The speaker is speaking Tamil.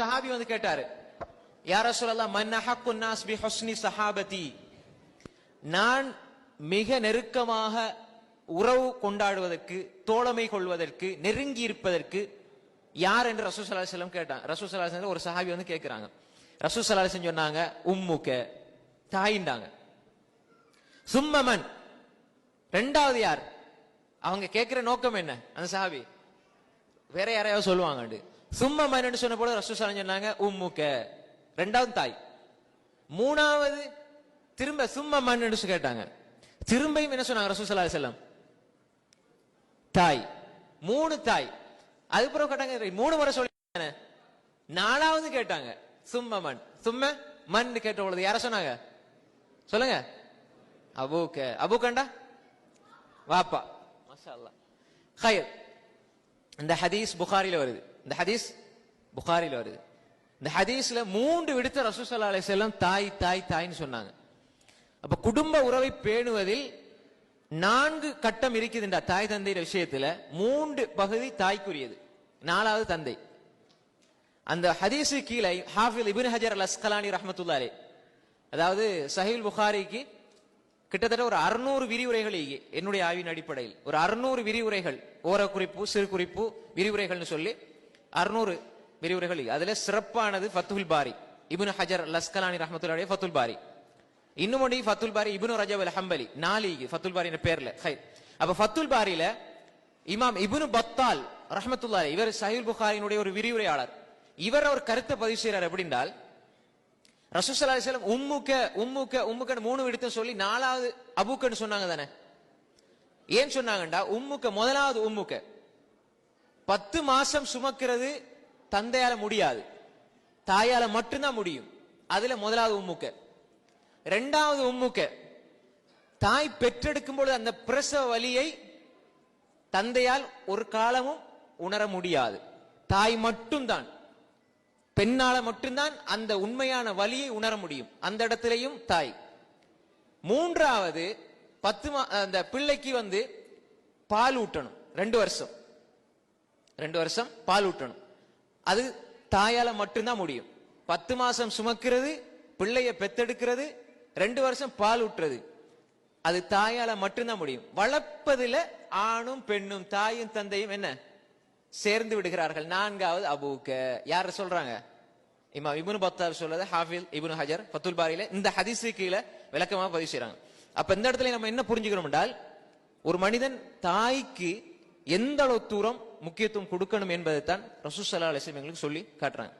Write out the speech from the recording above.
சஹாபி வந்து கேட்டாரு யார சொல்லலாம் மன் பி ஹுஸ்னி சஹாபதி? நான் மிக நெருக்கமாக உறவு கொண்டாடுவதற்கு தோழமை கொள்வதற்கு நெருங்கி இருப்பதற்கு யார் என்று ரசூ சல்லா செல்லம் கேட்டான். ரசூ சல்லா செல்லம் ஒரு சஹாபி வந்து கேட்கிறாங்க. ரசூ சல்லா செல்லம் சொன்னாங்க உம்முக்க தாயின்டாங்க. சும்மமன் ரெண்டாவது யார்? அவங்க கேட்கிற நோக்கம் என்ன அந்த சஹாபி? வேற யாரையாவது சொல்லுவாங்க சும்மா மன்னு சொன்ன போல ரசூ சொன்னாங்க உம்முக்க. ரெண்டாவது தாய். மூணாவது திரும்ப சும்மா மண்ணு கேட்டாங்க. திரும்பியும் என்ன சொன்னாங்க ரசூ செல்லம் தாய். மூணு தாய். அதுக்கப்புறம் கேட்டாங்க மூணு முறை சொல்லி நாலாவது கேட்டாங்க சும்ம மண். சும்ம மண் கேட்ட பொழுது யார சொன்னாங்க? சொல்லுங்க. அபூக்க. அபூக்கண்டா? வாப்பா. மஷா அல்லாஹ் ஹயர் இந்த ஹதீஸ் புகாரில வருது. இந்த ஹதீஸ் புகாரில வருது. இந்த ஹதீஸ்ல மூன்று விடுத்த ரசூசல்லா அலைஹி செல்லம் தாய் தாய் தாய்ன்னு சொன்னாங்க. அப்ப குடும்ப உறவை பேணுவதில் நான்கு கட்டம் இருக்குதுண்டா தாய் தந்தையிற விஷயத்துல. மூன்று பகுதி தாய்க்குரியது. நாலாவது தந்தை. அந்த ஹதீஸு கீழே Hafiz Ibn Hajar al Asqalani ரஹமத்துல்லாலே அதாவது சஹில் புகாரிக்கு கிட்டத்தட்ட ஒரு அறுநூறு விரிவுரைகள் என்னுடைய ஆய்வின் அடிப்படையில். ஒரு அறுநூறு விரிவுரைகள் ஓர குறிப்பு சிறு குறிப்பு விரிவுரைகள்னு சொல்லி அறுநூறு விரிவுரைகள் அதுல சிறப்பானது ஃபத்துல் பாரி இப்னு ஹஜர் லஸ்கலானி ரஹமத்துல்லாடைய ஃபத்துல் பாரி. இன்னும் ஒன்று ஃபத்துல் பாரி இப்னு ரஜப் அல் ஹம்பலி நாலி ஃபத்துல் பாரி பேர்ல ஹைர் அப்ப ஃபத்துல் பாரியில இமாம் இபுனு பத்தால் ரஹமத்துல்லாஹி இவர் சஹில் புகாரினுடைய ஒரு விரிவுரையாளர். இவர் ஒரு கருத்தை பதிவு செய்யறார் எப்படின்றால் ரசூசல்லா அலிஸ்லாம் உம்முக்க உம்முக்க உம்முக்கன்னு மூணு விடுத்து சொல்லி நாலாவது அபுக்கன்னு சொன்னாங்க தானே? ஏன் சொன்னாங்கண்டா? உம்முக்க முதலாவது உம்முக்க. பத்து மாசம் சுமக்கிறது தந்தையால முடியாது. தாயால மட்டும்தான் முடியும். அதுல முதலாவது உம்முக்க. ரெண்டாவது உம்முக்க. தாய் பெற்றெடுக்கும் பொழுது அந்த பிரசவ வலியை தந்தையால் ஒரு காலமும் உணர முடியாது. தாய் மட்டும்தான். பெண்ணால மட்டும்தான் அந்த உண்மையான வலியை உணர முடியும். அந்த இடத்திலையும் தாய். மூன்றாவது பத்து மா அந்த பிள்ளைக்கு வந்து பால் ஊட்டணும். ரெண்டு வருஷம். ரெண்டு வருஷம் பால் ஊட்டணும். அது தாயால மட்டும்தான் முடியும். பத்து மாசம் சுமக்கிறது பிள்ளைய பெத்தெடுக்கிறது ரெண்டு வருஷம் பால் ஊட்டுறது. அது தாயால மட்டும்தான் முடியும். வளர்ப்பதில் ஆணும் பெண்ணும் தாயும் தந்தையும் என்ன? சேர்ந்து விடுகிறார்கள். நான்காவது அபூக்க. யார சொல்றாங்க? இமா இப்னு பத்தார் சொல்றது ஹாஃபில் இபுனு ஹஜர் பத்துல் பாரியில இந்த ஹதிசு கீழே விளக்கமாக பதிவு செய்யறாங்க அப்ப இந்த இடத்துல நம்ம என்ன புரிஞ்சுக்கிறோம் என்றால் ஒரு மனிதன் தாய்க்கு எந்த அளவு தூரம் முக்கியத்துவம் கொடுக்கணும் என்பதை தான் ரசூசல்லா அலிஸ்லாம் எங்களுக்கு சொல்லி காட்டுறாங்க.